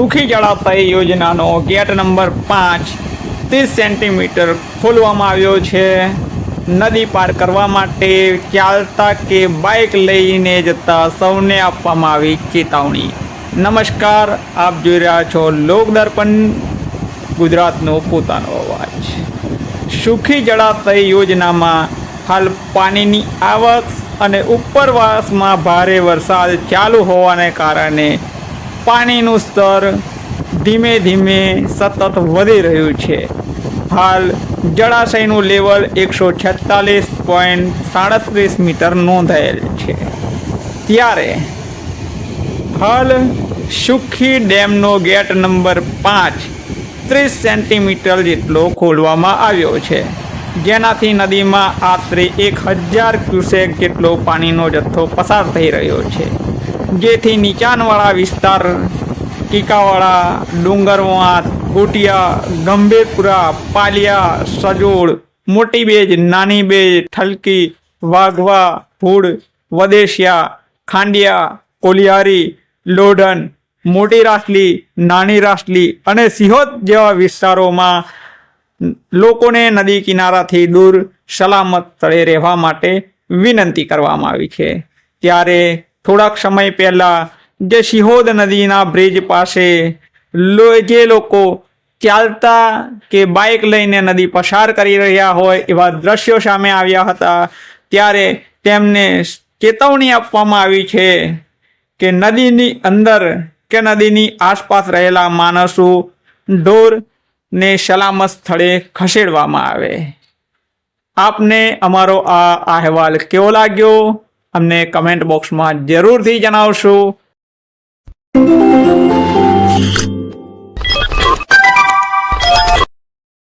સુખી જળાશય યોજનાનો ગેટ નંબર પાંચ ત્રીસ સેન્ટીમીટર ખોલવામાં આવ્યો છે. નદી પાર કરવા માટે ચાલતા કે બાઇક લઈને જતા સૌને આપવામાં આવી ચેતવણી. નમસ્કાર, આપ જોઈ રહ્યા છો લોકદર્પણ ગુજરાતનો પોતાનો અવાજ. સુખી જળાશય યોજનામાં હાલ પાણીની આવક અને ઉપરવાસમાં ભારે વરસાદ ચાલુ હોવાને કારણે પાણીનું સ્તર ધીમે ધીમે સતત વધી રહ્યું છે. હાલ જળાશયનું લેવલ એકસો છેતાલીસ પોઈન્ટ સાડત્રીસ મીટર નોંધાયેલ છે. ત્યારે હાલ સુખી ડેમનો ગેટ નંબર પાંચ ત્રીસ સેન્ટીમીટર જેટલો ખોલવામાં આવ્યો છે. જેનાથી નદીમાં આશરે એક હજાર ક્યુસેક જેટલો પાણીનો જથ્થો પસાર થઈ રહ્યો છે. જેથી નીચાણવાળા વિસ્તાર, ટીકાવાળા ડુંગરવાંત ગોટિયા, ગંભીરપુરા, પાલિયા, સજોડ, મોટી બેજ, નાની બેજ ઠલકી વાઘવા, ભૂડ, વદેશિયા, ખાંડિયા, કોલિયારી, લોઢન, મોટી રાસલી, નાની રાસલી અને સિહોદ જેવા વિસ્તારોમાં લોકોને નદી કિનારાથી દૂર સલામત સ્થળે રહેવા માટે વિનંતી કરવામાં આવી છે. ત્યારે થોડાક સમય પહેલાં જે સિહોદ નદીના બ્રિજ પાસે જે લોકો ચાલતા કે બાઇક લઈને નદી પસાર કરી રહ્યા હોય એવા દ્રશ્યો સામે આવ્યા હતા, ત્યારે તેમને ચેતવણી આપવામાં આવી છે કે નદીની અંદર કે નદીની આસપાસ રહેલા માણસો ઢોરને સલામત સ્થળે ખસેડવામાં આવે. આપને અમારો આ અહેવાલ કેવો લાગ્યો? અમને કમેન્ટ બોક્સમાં જરૂરથી જણાવશો.